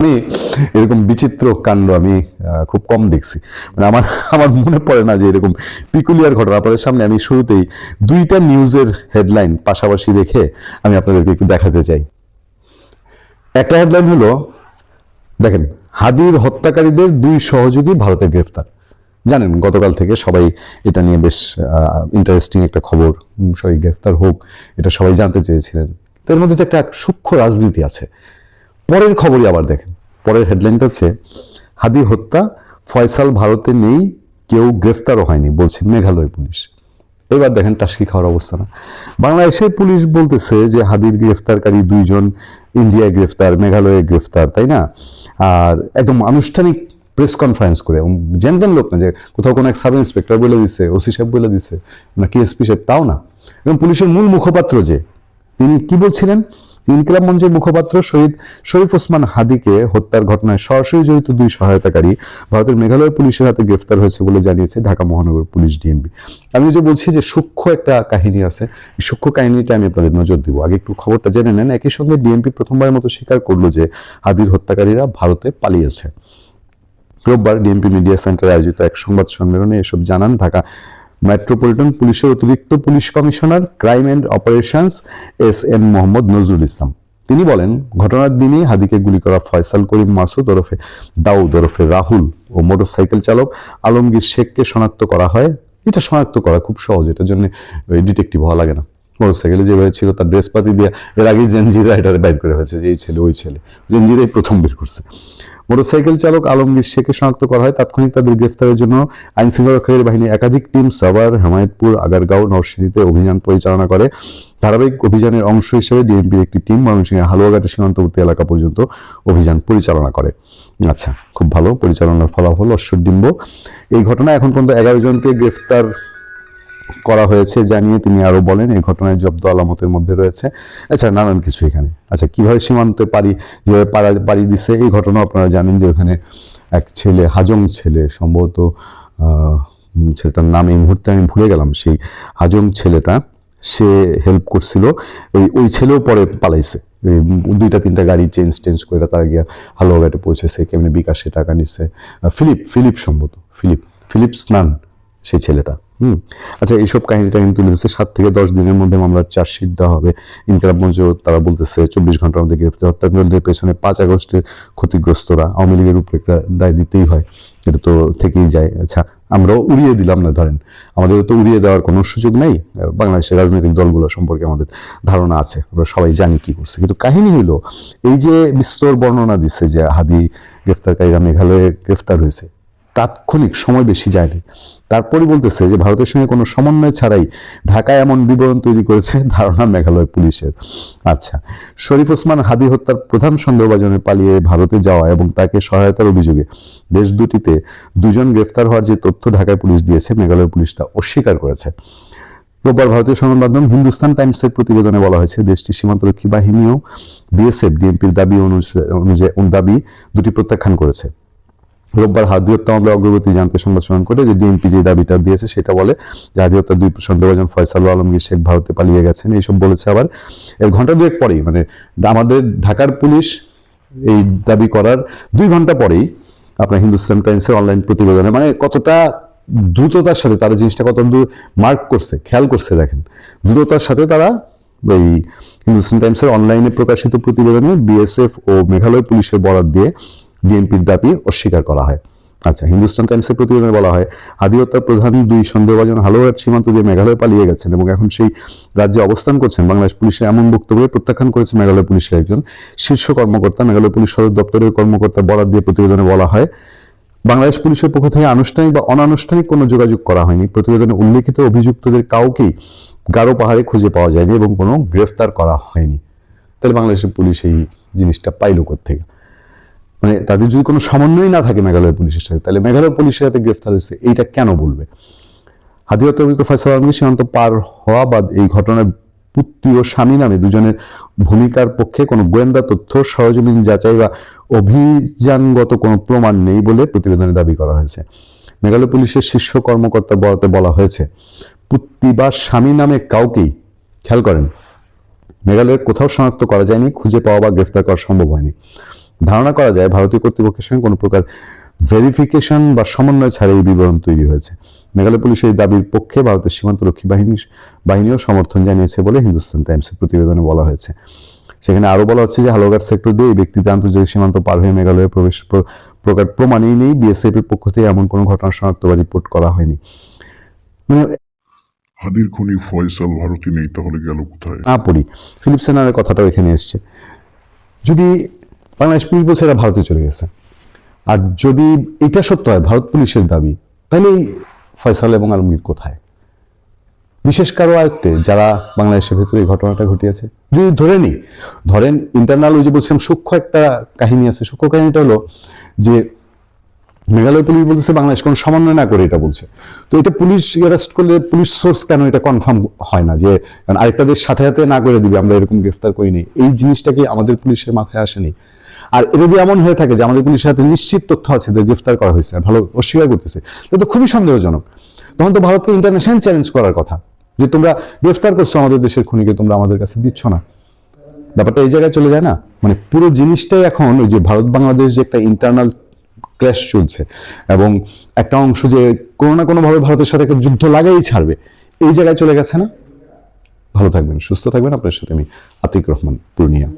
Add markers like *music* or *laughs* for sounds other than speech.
আমি এরকম বিচিত্র কাণ্ড আমি খুব কম দেখছি। মানে আমার আমার মনে পড়ে না যে এরকম পিকুলিয়ার ঘটনা। আপনাদের সামনে আমি শুরুতেই দুইটা নিউজের হেডলাইন পাশাপাশি রেখে আমি আপনাদেরকে একটু দেখাতে চাই। একটা হেডলাইন হলো, দেখেন, হাদির হত্যাকারীদের দুই সহযোগী ভারতে গ্রেফতার। জানেন, গতকাল থেকে সবাই এটা নিয়ে বেশ ইন্টারেস্টিং একটা খবর সবাই গ্রেফতার হোক, এটা সবাই জানতে চেয়েছিলেন। তো এর মধ্যে তো একটা সূক্ষ্ম রাজনীতি আছে। পরের খবরই আবার দেখেন। পরের হেডলাইনটা হচ্ছে, হাদি হত্যা, ফয়সাল ভারতে নেই, কেউ গ্রেফতারও হয়নি, বলছে মেঘালয় পুলিশ। এবার দেখেন টাস্কি খাওয়ার অবস্থা না। বাংলাদেশের পুলিশ বলতেছে যে হাদির গ্রেফতারকারী দুইজন ইন্ডিয়ায় গ্রেফতার, মেঘালয়ে গ্রেফতার, তাই না? আর একদম আনুষ্ঠানিক প্রেস কনফারেন্স করে জানতেন লোক না, যে কোথাও কোনো এক সাব ইন্সপেক্টর বলে দিছে ওসি সাহেব বলে দিছে, না কেএসপি সাহেব, তাও না। এবং পুলিশের মূল মুখপাত্র যে, তিনি কি বলছিলেন? ইনকিলাব মঞ্চের মুখপাত্র শহীদ শরীফ ওসমান হাদিকে হত্যার ঘটনায় সরাসরি জড়িত দুই সহায়তাকারী ভারতের মেঘালয় পুলিশের হাতে গ্রেফতার হয়েছে বলে জানিয়েছে ঢাকা মহানগর পুলিশ ডিএমবি। আমি যে বলছি যে সূক্ষ্ম একটা কাহিনী আছে সূক্ষ্ম কাহিনীটা আমি আপনাদের নজর দিব। আগে একটু খবরটা জেনে নেন, একই সঙ্গে ডিএমপি প্রথমবারের মতো স্বীকার করল যে হাদির হত্যাকারীরা ভারতে পালিয়েছে। রোববার ডিএমপি মিডিয়া সেন্টারে আয়োজিত এক সংবাদ সম্মেলনে এসব জানান ঢাকা মেট্রোপলিটন পুলিশের অতিরিক্ত police commissioner, crime and operations, S N Mohammad Nazrul Islam. তিনি বলেন, ঘটনার দিনই হাদিকে গুলি করা ফয়সাল করিম মাসুদ ওরফে দাউদ ওরফে রাহুল ও মোটরসাইকেল চালক আলমগীর শেখকে শনাক্ত করা হয়। এটা শনাক্ত করা খুব সহজ, এটার জন্য ডিটেকটিভ হওয়া লাগে না। মোটরসাইকেলে যেভাবে ছিল তার ড্রেসপাতি দিয়ে, এর আগে জেনজিরা এটা বাইর করে হয়েছে যে এই ছেলে, ওই ছেলে। জেনজিরাই প্রথম বের করছে। মোটরসাইকেল চালক আলমগীর শেখকে শনাক্ত করা হয়। তাৎক্ষণিক তাদের গ্রেফতারের জন্য আইন শৃঙ্খলা বাহিনী একাধিক টিম সাভার, হেমায়তপুর, আগারগাঁও, নরসিংদীতে অভিযান পরিচালনা করে। ধারাবাহিক অভিযানের অংশ হিসেবে ডিএমপির একটি টিম ময়মনসিংহের হালুয়াঘাটের সীমান্তবর্তী এলাকা পর্যন্ত অভিযান পরিচালনা করে। আচ্ছা খুব ভালো। পরিচালনার ফলাফল অশ্বডিম্ব এই ঘটনায় এখন পর্যন্ত এগারো জনকে গ্রেফতার করা হয়েছে জানিয়ে তিনি আরও বলেন এই ঘটনায় জব্দ আলামতের মধ্যে রয়েছে। আচ্ছা নানান কিছু এখানে। আচ্ছা কীভাবে সীমান্তে পারি যেভাবে পাড়া পাড়ি দিছে এই ঘটনা আপনারা জানেন যে ওখানে এক ছেলে হাজং ছেলে সম্ভবত ছেলেটার নাম এই মুহূর্তে আমি ভুলে গেলাম সেই হাজং ছেলেটা সে হেল্প করছিল। ওই ওই ছেলেও পরে পালাইছে। দুইটা তিনটা গাড়ি চেঞ্জ টেঞ্জ করে তারা গিয়া হালুয়াঘাটে পৌঁছেছে কেমনি বিকাশে টাকা আহ, ফিলিপ ফিলিপ সম্ভবত ফিলিপ ফিলিপ স্নান সেই ছেলেটা। হুম? আচ্ছা এইসব কাহিনীটা কিন্তু তুলে ধরছে সাত থেকে দশ দিনের মধ্যে মামলার চার্জশিট দেওয়া হবে। ইনকালাব মঞ্চ তারা বলতেছে, চব্বিশ ঘণ্টার মধ্যে গ্রেফতার হত্যাকাণ্ডের পেছনে পাঁচ আগস্টের ক্ষতিগ্রস্তরা আওয়ামী লীগের উপরে একটা দায় দিতেই হয়। এটা তো থেকেই যায়। আচ্ছা আমরাও উড়িয়ে দিলাম না, ধরেন। আমাদের তো উড়িয়ে দেওয়ার কোনো সুযোগ নেই। বাংলাদেশের রাজনৈতিক দলগুলো সম্পর্কে আমাদের ধারণা আছে। আমরা সবাই জানি কি করছে। কিন্তু কাহিনী হইল, এই যে বিস্তর বর্ণনা দিচ্ছে যে হাদি গ্রেফতারকারীরা মেঘালয়ে গ্রেফতার হয়েছে তাৎক্ষণিক সময় বেশি যায়নি তারপরে বলতেছে যে, ভারতের সঙ্গে কোনো সমন্বয় ছাড়াই ঢাকায় এমন বিবরণ তৈরি করেছে *laughs* ধারণা মেঘালয় পুলিশের। আচ্ছা শরীফ ওসমান হাদি হত্যার প্রধান সন্দেহভাজনে পালিয়ে ভারতে যাওয়া এবং তাকে সহায়তার অভিযোগে দেশ দুটিতে দুজন গ্রেফতার হওয়ার যে তথ্য ঢাকায় পুলিশ দিয়েছে, মেঘালয় পুলিশ তা অস্বীকার করেছে। রোববার ভারতীয় সংবাদ মাধ্যম হিন্দুস্তান টাইমসের প্রতিবেদনে বলা হয়েছে দেশটির সীমান্তরক্ষী বাহিনীও বিএসএফ, ডিএমপির দাবি অনুযায়ী অনুযায়ী, দাবি দুটি প্রত্যাখ্যান করেছে। রোববার হাদি হত্যা মামলার অগ্রগতি জানতে সংবাদ সম্মেলন করে যে ডিএমপি যে দাবিটা দিয়েছে সেটা বলে যে হাদি হত্যার দুই সন্দেহভাজন ফয়সাল আলমগীর শেখ ভারতে পালিয়ে গেছেন, এইসব বলেছে আবার। এর ঘণ্টা দুয়েক পরেই মানে আমাদের ঢাকার পুলিশ এই দাবি করার দুই ঘণ্টা পরেই আপনার হিন্দুস্তান টাইমসের অনলাইন প্রতিবেদনে মানে কতটা দ্রুততার সাথে তারা জিনিসটা কত দূর মার্ক করছে, খেয়াল করছে দেখেন। দ্রুততার সাথে তারা ওই হিন্দুস্তান টাইমসের অনলাইনে প্রকাশিত প্রতিবেদনে বিএসএফ ও মেঘালয় পুলিশের বরাদ দিয়ে বিএনপির দাবি অস্বীকার করা হয়। আচ্ছা হিন্দুস্তান টাইমসের প্রতিবেদনে বলা হয় হাদি হত্যার প্রধান দুই সন্দেহভাজন হালোয়ার সীমান্ত দিয়ে মেঘালয় পালিয়ে গেছেন এবং এখন সেই রাজ্যে অবস্থান করছেন। বাংলাদেশ পুলিশের এমন বক্তব্য প্রত্যাখ্যান করেছে মেঘালয় পুলিশের একজন শীর্ষ কর্মকর্তা। মেঘালয় পুলিশ সদর দপ্তরের কর্মকর্তা বরাদ দিয়ে প্রতিবেদনে বলা হয়, বাংলাদেশ পুলিশের পক্ষ থেকে আনুষ্ঠানিক বা অনানুষ্ঠানিক কোনো যোগাযোগ করা হয়নি। প্রতিবেদনে উল্লেখিত অভিযুক্তদের কাউকেই গারো পাহাড়ে খুঁজে পাওয়া যায়নি এবং কোনো গ্রেফতার করা হয়নি। তাহলে বাংলাদেশের পুলিশ এই জিনিসটা পাইল থেকে মানে তাদের যদি কোনো সমন্বয় না থাকে মেঘালয় পুলিশের সাথে, তাহলে মেঘালয় পুলিশের সাথে গ্রেফতার হয়েছে, এইটা কেন বলবে? হাদিয়াত অভিজ্ঞ ফয়সাল আলমগীর সীমান্ত পার হওয়া বাদ এই ঘটনার পুত্রী ও স্বামী নামে দুজনের ভূমিকার পক্ষে কোনো গোয়েন্দা তথ্য সরজমিন যাচাই বা অভিযানগত কোনো প্রমাণ নেই বলে প্রতিবেদনে দাবি করা হয়েছে। মেঘালয় পুলিশের শীর্ষ কর্মকর্তা বরাতে বলা হয়েছে পুত্রী বা স্বামী নামে কাউকেই, খেয়াল করেন, মেঘালয়ের কোথাও শনাক্ত করা যায়নি, খুঁজে পাওয়া বা গ্রেফতার করা সম্ভব হয়নি। ধারণা করা যায় ভারতীয় কর্তৃপক্ষের সঙ্গে কোনো প্রকার ভেরিফিকেশন বা সমন্বয় ছাড়া এই বিবরণ তৈরি হয়েছে। মেঘালয় পুলিশের এই দাবির পক্ষে ভারতের সীমান্তরক্ষী বাহিনী বাহিনীও সমর্থন জানিয়েছে বলে হিন্দুস্তান টাইমসের প্রতিবেদনে বলা হয়েছে। সেখানে আরও বলা হচ্ছে যে হালুঘাট সেক্টর দিয়ে এই ব্যক্তিতে আন্তর্জাতিক সীমান্ত পার হয়ে মেঘালয়ে প্রবেশ প্রকার প্রমাণই নেই। বিএসএফ এর পক্ষ থেকে এমন কোনো ঘটনা শনাক্ত বা রিপোর্ট করা হয়নি। মানে হাদির খুনি ফয়সাল ভারতী নেই তাহলে গেল কোথায়? না পড়ি। ফিলিপ সেনারের কথাটাও এখানে এসছে। যদি বাংলাদেশ পুলিশ বলছে এরা ভারতে চলে গেছে। আর যদি এটা সত্য হয়, ভারত পুলিশের দাবি, তাহলে ফয়সাল এবং আলমগীর কোথায়? বিশেষ কারও আয়ত্তে যারা বাংলাদেশের ভেতরে এই ঘটনাটা ঘটিয়েছে? যদি ধরে নিই, ধরেন ইন্টারনাল ওই যে বলছিলাম, সূক্ষ্ম একটা কাহিনী আছে। সূক্ষ্ম কাহিনীটা হলো যে মেঘালয় পুলিশ বলতেছে বাংলাদেশ কোনো সমন্বয় না করে এটা বলছে। তো এটা পুলিশ অ্যারেস্ট করলে পুলিশ সোর্স কেন এটা কনফার্ম হয় না? যে আরেকটা দেশ সাথে সাথে না করে দিবে, আমরা এরকম গ্রেফতার করিনি। এই জিনিসটা কি আমাদের পুলিশের মাথায় আসেনি? আর যদি এমন হয়ে থাকে যে আমাদের পুলিশের হাতে নিশ্চিত তথ্য আছে যে গ্রেফতার করা হয়েছে ভালো অস্বীকার করতেছে তো খুবই সন্দেহজনক। তখন তো ভারতকে ইন্টারন্যাশনাল চ্যালেঞ্জ করার কথা, যে তোমরা গ্রেফতার করছ আমাদের দেশের খুনিকে, তোমরা আমাদের কাছে দিচ্ছ না। ব্যাপারটা এই জায়গায় চলে যায় না? মানে পুরো জিনিসটাই এখন ওই যে ভারত বাংলাদেশ যে একটা ইন্টারনাল ক্ল্যাশ চলছে, এবং একটা অংশ যে কোনো না কোনো ভাবে ভারতের সাথে একটা যুদ্ধ লাগাই ছাড়বে, এই জায়গায় চলে গেছে না? ভালো থাকবেন, সুস্থ থাকবেন। আপনার সাথে আমি আতিক রহমান, পূর্ণিয়া।